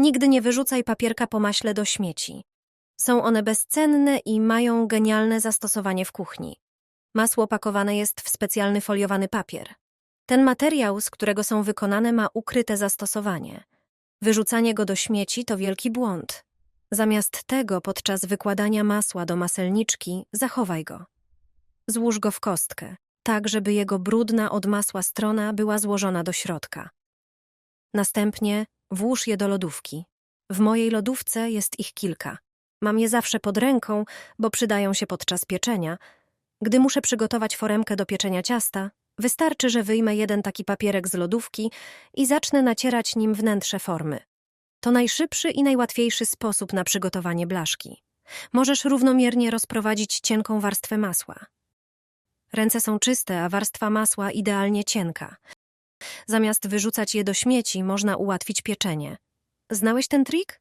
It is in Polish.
Nigdy nie wyrzucaj papierka po maśle do śmieci. Są one bezcenne i mają genialne zastosowanie w kuchni. Masło pakowane jest w specjalny foliowany papier. Ten materiał, z którego są wykonane, ma ukryte zastosowanie. Wyrzucanie go do śmieci to wielki błąd. Zamiast tego, podczas wykładania masła do maselniczki, zachowaj go. Złóż go w kostkę, tak żeby jego brudna od masła strona była złożona do środka. Następnie włóż je do lodówki. W mojej lodówce jest ich kilka. Mam je zawsze pod ręką, bo przydają się podczas pieczenia. Gdy muszę przygotować foremkę do pieczenia ciasta, wystarczy, że wyjmę jeden taki papierek z lodówki i zacznę nacierać nim wnętrze formy. To najszybszy i najłatwiejszy sposób na przygotowanie blaszki. Możesz równomiernie rozprowadzić cienką warstwę masła. Ręce są czyste, a warstwa masła idealnie cienka. Zamiast wyrzucać je do śmieci, można ułatwić pieczenie. Znałeś ten trik?